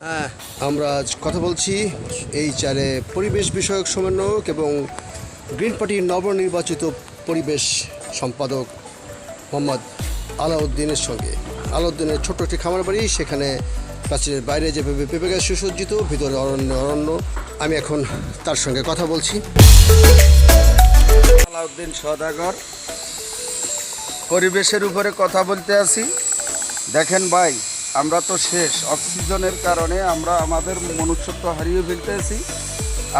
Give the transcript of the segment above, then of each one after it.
হ্যাঁ আমরা আজ কথা বলছি এই চারে পরিবেশ বিষয়ক সমন্বয়ক এবং গ্রিন পার্টির নবনির্বাচিত পরিবেশ সম্পাদক মোহাম্মদ আলাউদ্দিনের সঙ্গে। আলাউদ্দিনের ছোট্ট একটি খামার বাড়ি, সেখানে প্রাচীরের বাইরে যেভাবে পেঁপে গাছ সুসজ্জিত, ভিতরে অরণ্য অরণ্য, আমি এখন তার সঙ্গে কথা বলছি। আলাউদ্দিন সদাগর, পরিবেশের উপরে কথা বলতে আছি দেখেন ভাই আমরা তো শেষ। অক্সিজেনের কারণে আমরা আমাদের মনুষ্যত্ব হারিয়ে ফেলতে আছি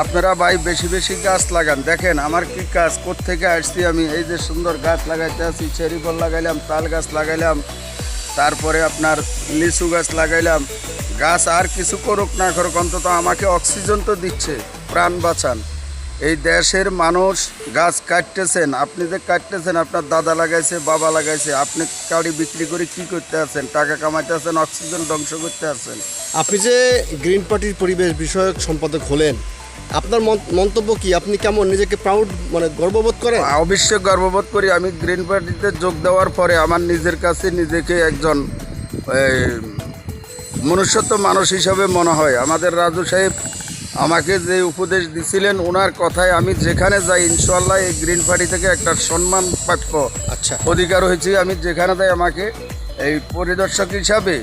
আপনারা ভাই বেশি বেশি গাছ লাগান। দেখেন আমার কি কাজ থেকে আসছি আমি? এই যে সুন্দর গাছ লাগাইতে আছি, চেরি ফল লাগাইলাম, তাল গাছ লাগাইলাম, তারপরে আপনার লিচু গাছ লাগাইলাম। গাছ আর কিছু করুক না করুক, অন্তত আমাকে অক্সিজেন তো দিচ্ছে, প্রাণ বাঁচান। এই দেশের মানুষ গাছ কাটতেছেন আপনি যে কাটতেছেন আপনার দাদা লাগাইছে বাবা লাগাইছে আপনি কাউরি বিক্রি করে কি করতে আছেন? টাকা কামাইতে আছেন অক্সিজেন ধ্বংস করতে আছেন। আপনি যে গ্রিন পার্টির পরিবেশ বিষয়ক সম্পাদক হলেন আপনার মন- মন্তব্য কি? আপনি কেমন নিজেকে প্রাউড মানে গর্ববোধ করেন? অবশ্যই গর্ববোধ করি। আমি গ্রিন পার্টিতে যোগ দেওয়ার পরে আমার নিজের কাছে নিজেকে একজন মনুষ্যত্ব মানুষ হিসাবে মনে হয়। আমাদের রাজু সাহেব আমাকে যে উপদেশ দিছিলেন ওনার কথায় আমি যেখানে যাই ইনশাল্লাহ এই গ্রিন পার্টি থেকে একটা সম্মান প্রাপ্য আচ্ছা। অধিকার হয়েছে। আমি যেখানে যাই আমাকে এই পরিদর্শক হিসাবে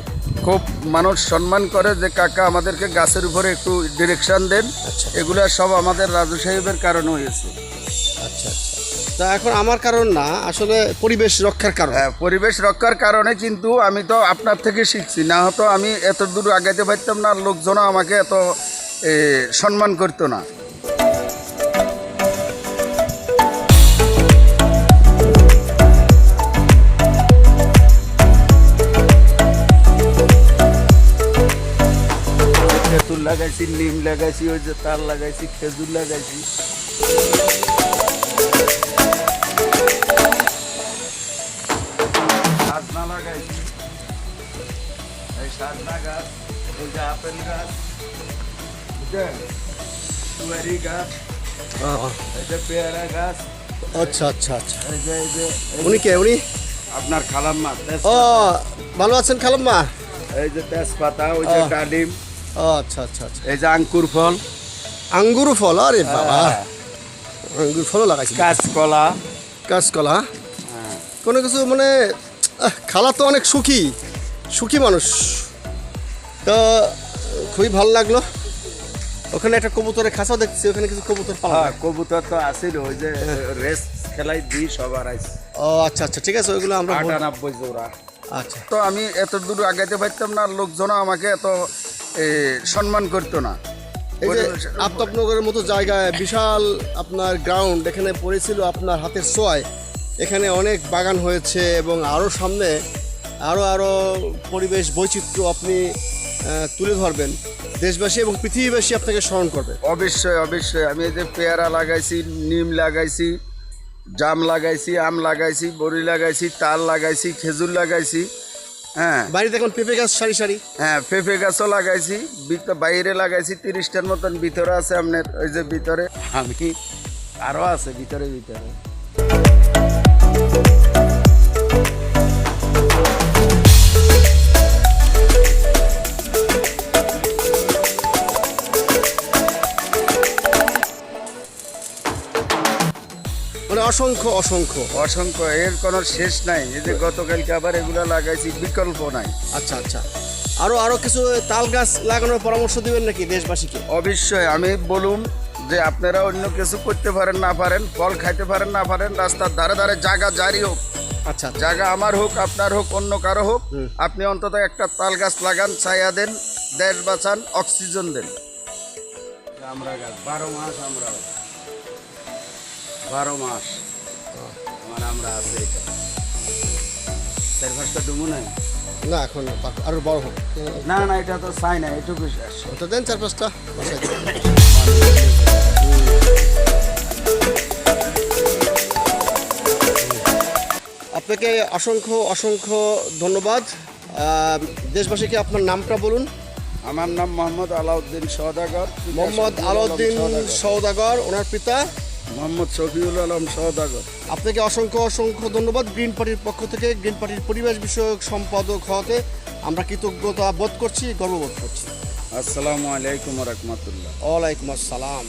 খুব মানুষ সম্মান করে যে কাকা আমাদেরকে গাছের উপরে একটু ডিরেকশন দেন। আচ্ছা। এগুলো সব আমাদের রাজু সাহেবের কারণে হয়েছে। আচ্ছা আচ্ছা। তা এখন আমার কারণ না আসলে পরিবেশ রক্ষার কারণ। হ্যাঁ, পরিবেশ রক্ষার কারণে কিন্তু আমি তো আপনার থেকে শিখছি। না হয়তো আমি এত দূর আগাইতে পারতাম না লোকজনও আমাকে এত সম্মান করতো না। খেজুর লাগাইছি, নিম লাগাইছি, ওই যে তার লাগাইছি, খেজুর লাগাইছি। সাজনা লাগাইছি। এই সাজনা গাছ, এই যে আপেল গাছ বুঝলেন সুয়ারি গাছ এই যে পেয়ারা গাছ আচ্ছা আচ্ছা আচ্ছা এই যে এই যে উনি কে উনি আপনার খালাম্মা ও ভালো আছেন খালাম্মা এই যে তেজপাতা ওই যে ডালিম ও আচ্ছা আচ্ছা আচ্ছা এই যে আঙ্কুর ফল আঙ্গুর ফল আরে বাবা আঙ্গুর ফলও লাগাইছি কাঁচকলা। কাঁচকলা? হ্যাঁ। কোনো কিছু মানে খালা তো অনেক সুখী। সুখী মানুষ। তো খুবই ভালো লাগল। ওখানে একটা কবুতরের খাঁচাও দেখছি ওখানে কিছু কবুতর পাওয়া হ্যাঁ কবুতর তো আসিল ওই যে রেস খেলাই দিই সবার আইস ও আচ্ছা আচ্ছা ঠিক আছে ওইগুলো আমরা আটানব্বই জোড়া। আচ্ছা। তো আমি এত দূর আগাইতে পারতাম না আর লোকজনও আমাকে এত সম্মান করতো না। এই যে আফতাবনগরের মতো জায়গায় বিশাল আপনার গ্রাউন্ড এখানে পড়েছিল আপনার হাতের সোয়ায়। এখানে অনেক বাগান হয়েছে এবং আরও সামনে আরও আরও পরিবেশ বৈচিত্র্য আপনি তুলে ধরবেন। দেশবাসী এবং পৃথিবীবাসী আপনাকে স্মরণ করবে। অবশ্যই অবশ্যই। আমি এই যে পেয়ারা লাগাইছি নিম লাগাইছি জাম লাগাইছি আম লাগাইছি বড়ি লাগাইছি তাল লাগাইছি খেজুর লাগাইছি হ্যাঁ। বাড়িতে এখন পেঁপে গাছ সারি সারি? হ্যাঁ পেঁপে গাছও লাগাইছি। বাইরে লাগাইছি তিরিশটার মতন ভিতরে আছে আপনার ওই যে ভিতরে। আমি আরও আছে ভিতরে ভিতরে? মানে অসংখ্য অসংখ্য। অসংখ্য এর কোনো শেষ নাই। এই যে গতকালকে আবার এগুলো লাগাইছি বিকল্প নাই। আচ্ছা আচ্ছা। আরও আরও কিছু তাল গাছ লাগানোর পরামর্শ দিবেন নাকি দেশবাসীকে? অবশ্যই আমি বলুন যে আপনারা অন্য কিছু করতে পারেন না পারেন ফল খাইতে পারেন না পারেন রাস্তার ধারে ধারে জায়গা জারি হোক। আচ্ছা আচ্ছা। জায়গা আমার হোক আপনার হোক অন্য কারও হোক আপনি অন্তত একটা তাল গাছ লাগান ছায়া দেন দেশ বাঁচান অক্সিজেন দেন। আমরা গাছ বারো মাস আমরা বারো মাস। আমার আমরা আছে এটা। চার পাঁচটা ডুমু নাই। না এখন আরও বড় হোক। না না এটা তো চাই না এটুকু ওটা দেন চার পাঁচটা আপনাকে অসংখ্য অসংখ্য ধন্যবাদ। দেশবাসীকে আপনার নামটা বলুন। আমার নাম মোহাম্মদ আলাউদ্দিন সৌদাগর মোহাম্মদ আলাউদ্দিন সৌদাগর ওনার পিতা। মোহাম্মদ শফিউল আলম সওদাগর। আপনাকে অসংখ্য অসংখ্য ধন্যবাদ। গ্রিন পার্টির পক্ষ থেকে গ্রিন পার্টির পরিবেশ বিষয়ক সম্পাদক হওয়াতে আমরা কৃতজ্ঞতা বোধ করছি গর্ববোধ করছি। আসসালামু আলাইকুম রহমতুল্লাহ। ওয়ালাইকুম আসসালাম।